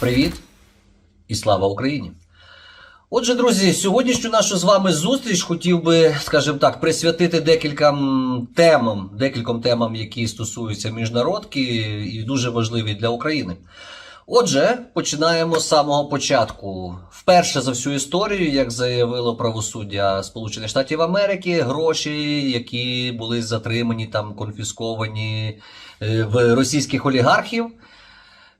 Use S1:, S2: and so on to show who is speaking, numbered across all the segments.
S1: Привіт і слава Україні! Отже, друзі, сьогоднішню нашу з вами зустріч хотів би, скажімо так, присвятити декільком темам, декільком темам, які стосуються міжнародки і дуже важливі для України. Отже, починаємо з самого початку. Вперше за всю історію, як заявило правосуддя Сполучених Штатів Америки, гроші, які були затримані там, конфісковані е, в російських олігархів.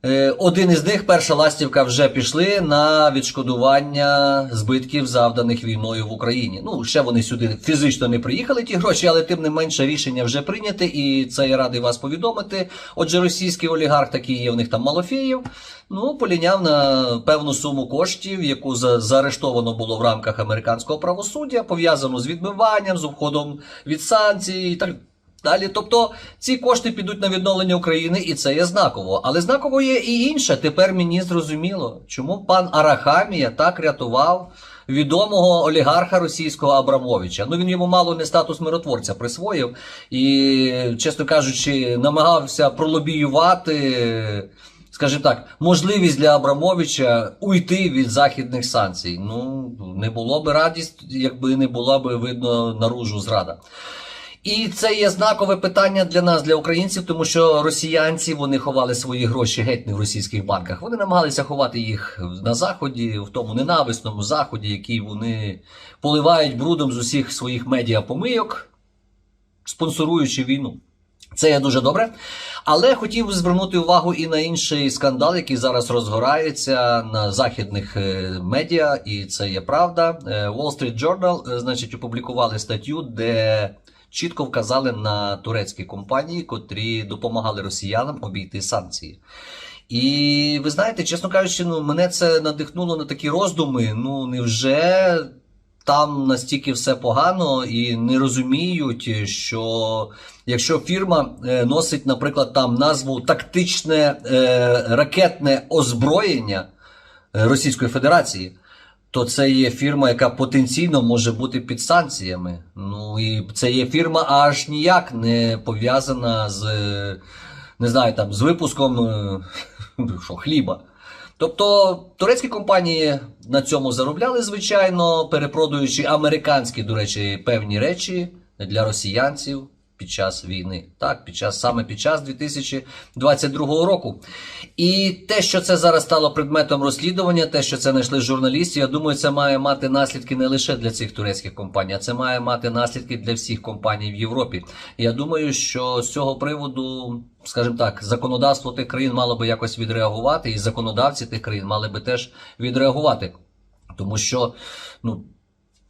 S1: Е, Один із них, перша ластівка, вже пішли на відшкодування збитків, завданих війною в Україні. Ну, ще вони сюди фізично не приїхали, ті гроші, але тим не менше рішення вже прийняте, і це я радий вас повідомити. Отже, російський олігарх такий є, в них там Малофєєв, ну, поліняв на певну суму коштів, яку заарештовано було в рамках американського правосуддя, пов'язану з відмиванням, з обходом від санкцій і так Далі, тобто ці кошти підуть на відновлення України, і це є знаково. Але знаково є і інше. Тепер мені зрозуміло, чому пан Арахамія так рятував відомого олігарха російського Абрамовича. Ну він йому мало не статус миротворця присвоїв і, чесно кажучи, намагався пролобіювати. Скажімо так, можливість для Абрамовича уйти від західних санкцій. Ну не було би радість, якби не була би видно наружу зрада. І це є знакове питання для нас, для українців, тому що росіянці вони ховали свої гроші геть не в російських банках. Вони намагалися ховати їх на заході, в тому ненависному заході, який вони поливають брудом з усіх своїх медіапомийок, спонсоруючи війну. Це є дуже добре. Але хотів звернути увагу і на інший скандал, який зараз розгорається на західних е, медіа, і це є правда. Е, Wall Street Journal, е, значить, опублікували статтю, де чітко вказали на турецькі компанії, котрі допомагали росіянам обійти санкції. І ви знаєте, чесно кажучи, ну мене це надихнуло на такі роздуми. Ну невже там настільки все погано і не розуміють, що якщо фірма е, носить, наприклад, там назву тактичне е, ракетне озброєння Російської Федерації. То це є фірма, яка потенційно може бути під санкціями. Ну і це є фірма аж ніяк не пов'язана з не знаю, там з випуском е, що, хліба. Тобто турецькі компанії на цьому заробляли, звичайно, перепродаючи американські, до речі, певні речі для росіянців під час війни. Так, під час саме під час 2022 року. І те, що це зараз стало предметом розслідування, те, що це знайшли журналістів, я думаю, це має мати наслідки не лише для цих турецьких компаній, а це має мати наслідки для всіх компаній в Європі. Я думаю, що з цього приводу, скажімо так, законодавство тих країн мало би якось відреагувати, і законодавці тих країн мали би теж відреагувати. Тому що, ну.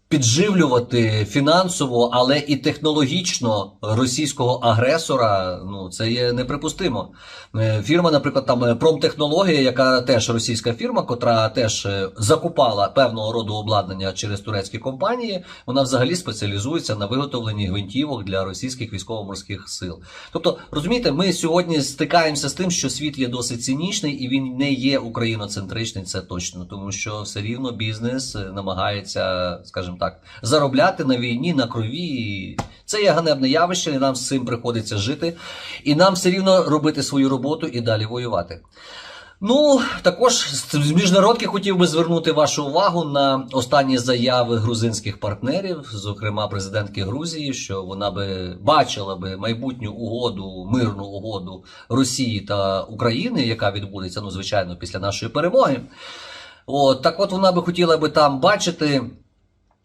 S1: Підживлювати фінансово, але і технологічно російського агресора, ну це є неприпустимо. Е, Фірма, наприклад, там е, Промтехнологія, яка теж російська фірма, котра теж е, закупала певного роду обладнання через турецькі компанії, вона взагалі спеціалізується на виготовленні гвинтівок для російських військово-морських сил. Тобто, розумієте, ми сьогодні стикаємося з тим, що світ є досить цинічний і він не є україноцентричний, це точно, тому що все рівно бізнес намагається, скажімо так, заробляти на війні, на крові. Це є ганебне явище, і нам з цим приходиться жити. І нам все рівно робити свою роботу і далі воювати. Ну, також з міжнародки хотів би звернути вашу увагу на останні заяви грузинських партнерів, зокрема президентки Грузії, що вона би бачила би майбутню угоду, мирну угоду Росії та України, яка відбудеться, ну звичайно, після нашої перемоги. От так, от вона би хотіла би там бачити.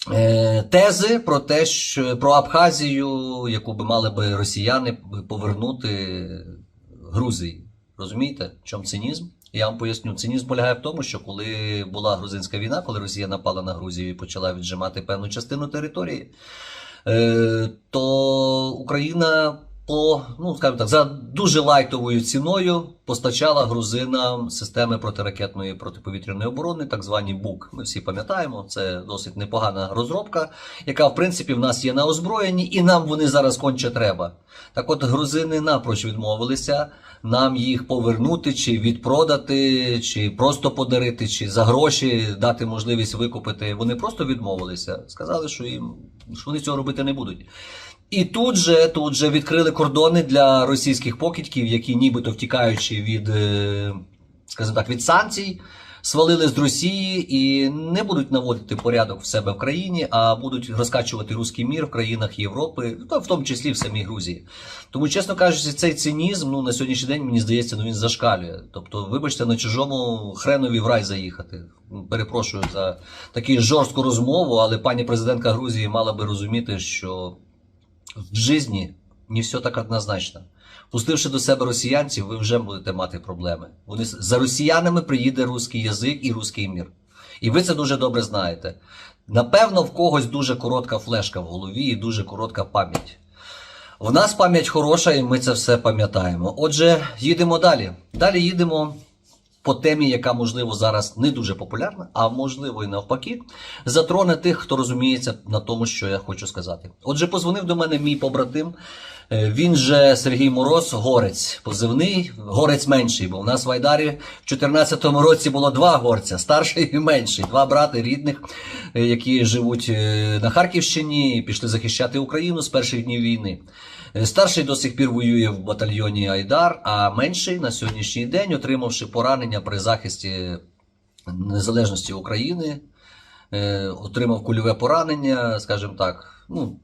S1: Е, Тези про те, що про Абхазію, яку би мали би росіяни повернути Грузії. Розумієте, в чому цинізм? Я вам поясню. Цинізм полягає в тому, що коли була грузинська війна, коли Росія напала на Грузію і почала віджимати певну частину території, е, то Україна по, ну скажімо так, за дуже лайтовою ціною постачала грузинам системи протиракетної протиповітряної оборони, так звані БУК. Ми всі пам'ятаємо, це досить непогана розробка, яка в принципі в нас є на озброєнні, і нам вони зараз конче треба. Так от грузини напроч відмовилися нам їх повернути, чи відпродати, чи просто подарити, чи за гроші дати можливість викупити. Вони просто відмовилися. Сказали, що їм що вони цього робити не будуть. І тут же, тут же відкрили кордони для російських покидьків, які нібито втікаючи від. е, скажімо так, від санкцій, свалили з Росії і не будуть наводити порядок в себе в країні, а будуть розкачувати руський мір в країнах Європи, в тому числі в самій Грузії. Тому, чесно кажучи, цей цинізм ну, на сьогоднішній день, мені здається, ну, він зашкалює. Тобто, вибачте, на чужому хренові в рай заїхати. Перепрошую за таку жорстку розмову, але пані президентка Грузії мала би розуміти, що в житті не все так однозначно. Пустивши до себе росіянців, ви вже будете мати проблеми. Вони за росіянами приїде русський язик і русський мір. І ви це дуже добре знаєте. Напевно, в когось дуже коротка флешка в голові і дуже коротка пам'ять. В нас пам'ять хороша, і ми це все пам'ятаємо. Отже, їдемо далі. Далі їдемо по темі, яка можливо зараз не дуже популярна, а можливо і навпаки, затроне тих, хто розуміється на тому, що я хочу сказати. Отже, позвонив до мене мій побратим. Е, Він же Сергій Мороз, горець, позивний, горець менший, бо в нас в Айдарі в 14-му році було два горця, старший і менший, два брати рідних, е, які живуть е, на Харківщині і пішли захищати Україну з перших днів війни. Старший до сих пір воює в батальйоні Айдар, а менший на сьогоднішній день, отримавши поранення при захисті незалежності України, отримав кульове поранення, скажімо так, ну,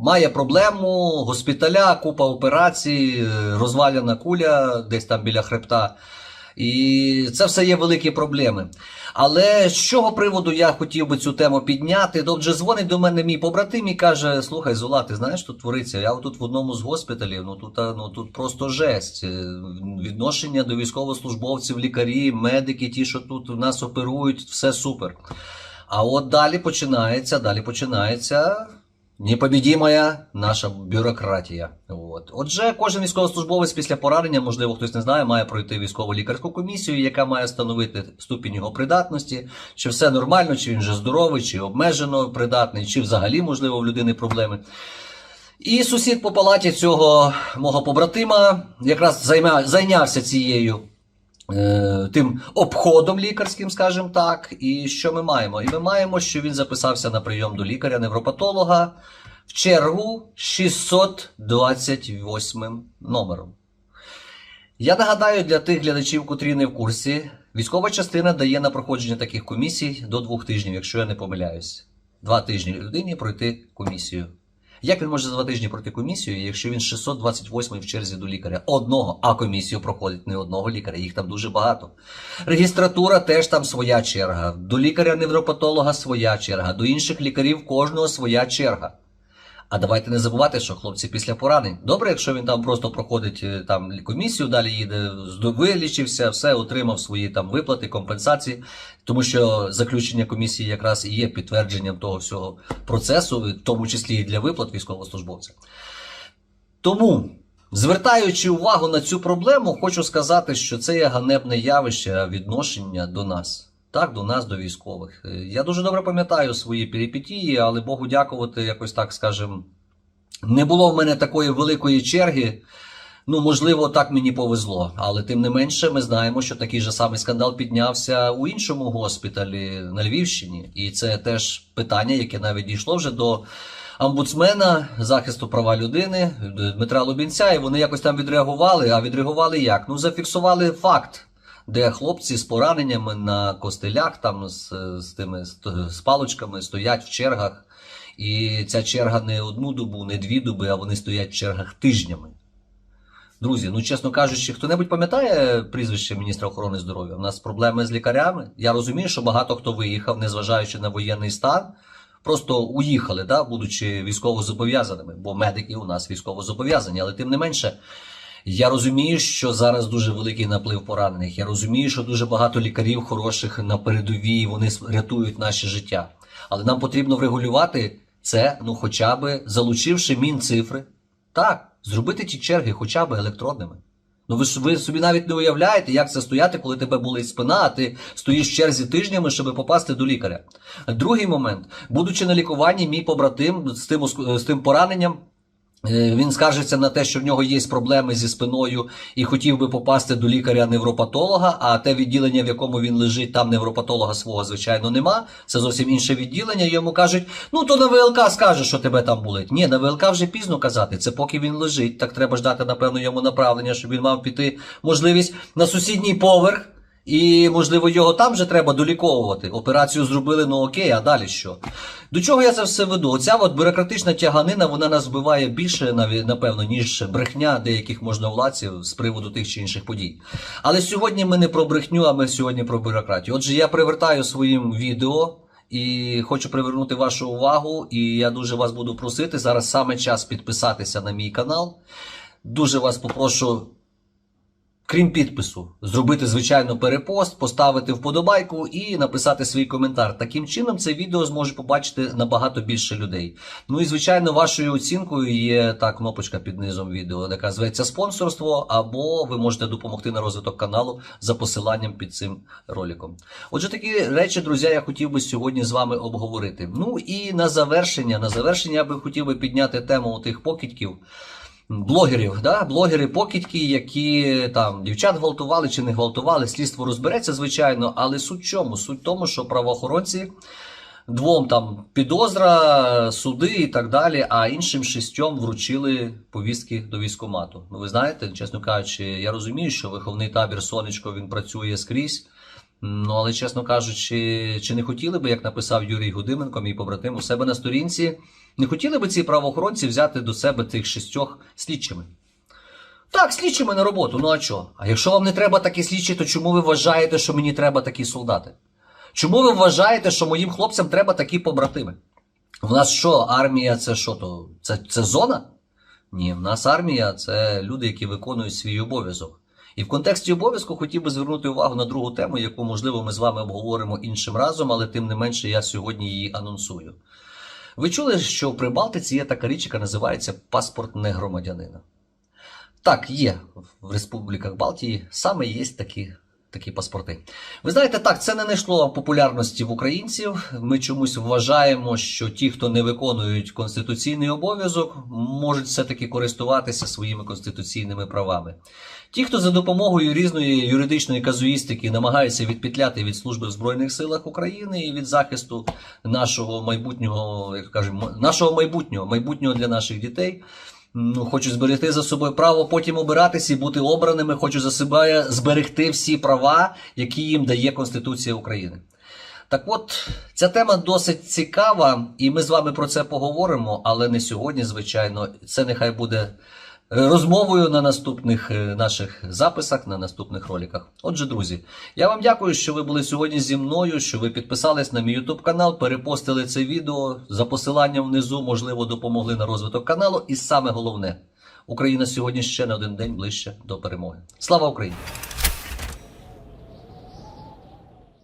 S1: має проблему, госпіталя, купа операцій, е, розваляна куля десь там біля хребта. І це все є великі проблеми. Але з чого приводу я хотів би цю тему підняти? Отже, дзвонить до мене мій побратим і каже: слухай, Зола, ти знаєш, тут твориться. Я тут в одному з госпіталів, ну тут, ну тут просто жесть. Е, Відношення до військовослужбовців, лікарі, медики, ті, що тут нас оперують, все супер. А от далі починається, далі починається непобідімая наша бюрократія. От. Отже, кожен військовослужбовець після поранення, можливо, хтось не знає, має пройти військову лікарську комісію, яка має встановити ступінь його придатності, чи все нормально, чи він вже здоровий, чи обмежено придатний, чи взагалі, можливо, в людини проблеми. І сусід по палаті цього мого побратима якраз займа, зайнявся цією тим обходом лікарським, скажімо так. І що ми маємо? І ми маємо, що він записався на прийом до лікаря-невропатолога в чергу 628 номером. Я нагадаю для тих глядачів, котрі не в курсі, військова частина дає на проходження таких комісій до двох тижнів, якщо я не помиляюсь. Два тижні людині пройти комісію. Як він може за два тижні пройти комісію, якщо він 628 в черзі до лікаря? Одного, а комісію проходить не одного лікаря, їх там дуже багато. Регістратура теж там своя черга. До лікаря-невропатолога своя черга, до інших лікарів кожного своя черга. А давайте не забувати, що хлопці після поранень. Добре, якщо він там просто проходить е, там комісію, далі їде, вилічився, все отримав свої там виплати, компенсації, тому що заключення комісії якраз і є підтвердженням того всього процесу, в тому числі і для виплат військовослужбовця. Тому, звертаючи увагу на цю проблему, хочу сказати, що це є ганебне явище відношення до нас. Так, до нас, до військових. Е, Я дуже добре пам'ятаю свої перипетії, але Богу дякувати, якось так скажем, не було в мене такої великої черги. Ну, можливо, так мені повезло. Але тим не менше, ми знаємо, що такий же самий скандал піднявся у іншому госпіталі на Львівщині. І це теж питання, яке навіть дійшло вже до омбудсмена захисту права людини Дмитра Лубінця, і вони якось там відреагували. А відреагували як? Ну, зафіксували факт, де хлопці з пораненнями на костелях, там з, з тими з, палочками стоять в чергах. І ця черга не одну добу, не дві доби, а вони стоять в чергах тижнями. Друзі, ну чесно кажучи, хто-небудь пам'ятає прізвище міністра охорони здоров'я? У нас проблеми з лікарями. Я розумію, що багато хто виїхав, незважаючи на воєнний стан, просто уїхали, да, будучи військовозобов'язаними, бо медики у нас військовозобов'язані, але тим не менше. Я розумію, що зараз дуже великий наплив поранених. Я розумію, що дуже багато лікарів хороших на передовій, вони рятують наше життя. Але нам потрібно врегулювати це, ну хоча би залучивши мінцифри. Так, зробити ті черги хоча б електронними. Ну ви ж ви собі навіть не уявляєте, як це стояти, коли тебе болить спина, а ти стоїш в черзі тижнями, щоб попасти до лікаря. Другий момент, будучи на лікуванні, мій побратим з тим, з тим пораненням, Він скаржиться на те, що в нього є проблеми зі спиною і хотів би попасти до лікаря-невропатолога, а те відділення, в якому він лежить, там невропатолога свого, звичайно, нема. Це зовсім інше відділення. Йому кажуть, ну то на ВЛК скаже, що тебе там болить. Ні, на ВЛК вже пізно казати. Це поки він лежить. Так треба ждати, напевно, йому направлення, щоб він мав піти можливість на сусідній поверх. І, можливо, його там вже треба доліковувати. Операцію зробили, ну окей, а далі що? До чого я це все веду? Оця от бюрократична тяганина, вона нас вбиває більше, напевно, ніж брехня деяких можновладців з приводу тих чи інших подій. Але сьогодні ми не про брехню, а ми сьогодні про бюрократію. Отже, я привертаю своїм відео. І хочу привернути вашу увагу, і я дуже вас буду просити зараз саме час підписатися на мій канал. Дуже вас попрошу крім підпису, зробити звичайно перепост, поставити вподобайку і написати свій коментар. Таким чином, це відео зможе побачити набагато більше людей. Ну і звичайно, вашою оцінкою є та кнопочка під низом відео, яка зветься спонсорство, або ви можете допомогти на розвиток каналу за посиланням під цим роликом. Отже, такі речі, друзі, я хотів би сьогодні з вами обговорити. Ну і на завершення, на завершення я би хотів би підняти тему тих покидьків блогерів, да? блогери покидьки, які там дівчат гвалтували чи не гвалтували, слідство розбереться, звичайно, але суть чому? Суть тому, що правоохоронці двом там підозра, суди і так далі, а іншим шістьом вручили повістки до військомату. Ну, ви знаєте, чесно кажучи, я розумію, що виховний табір Сонечко він працює скрізь. Ну, але чесно кажучи, чи не хотіли би, як написав Юрій Гудименко, мій побратим, у себе на сторінці, не хотіли би ці правоохоронці взяти до себе тих шістьох слідчими? Так, слідчими на роботу, ну а що? А якщо вам не треба такі слідчі, то чому ви вважаєте, що мені треба такі солдати? Чому ви вважаєте, що моїм хлопцям треба такі побратими? В нас що, армія це що то? Це, це зона? Ні, в нас армія це люди, які виконують свій обов'язок. І в контексті обов'язку хотів би звернути увагу на другу тему, яку, можливо, ми з вами обговоримо іншим разом, але тим не менше я сьогодні її анонсую. Ви чули, що в Прибалтиці є така річ, яка називається паспорт негромадянина. Так, є в республіках Балтії, саме є такі, такі паспорти. Ви знаєте, так, це не знайшло популярності в українців. Ми чомусь вважаємо, що ті, хто не виконують конституційний обов'язок, можуть все-таки користуватися своїми конституційними правами. Ті, хто за допомогою різної юридичної казуїстики намагаються відпетляти від служби в Збройних силах України і від захисту нашого майбутнього, як кажемо, нашого майбутнього, майбутнього для наших дітей. Ну, хочу зберегти за собою право потім обиратися і бути обраними. Хочу за себе зберегти всі права, які їм дає Конституція України. Так от, ця тема досить цікава, і ми з вами про це поговоримо, але не сьогодні, звичайно. Це нехай буде розмовою на наступних е, наших записах, на наступних роликах. Отже, друзі, я вам дякую, що ви були сьогодні зі мною, що ви підписались на мій YouTube канал, перепостили це відео за посиланням внизу, можливо, допомогли на розвиток каналу. І саме головне, Україна сьогодні ще на один день ближче до перемоги. Слава Україні!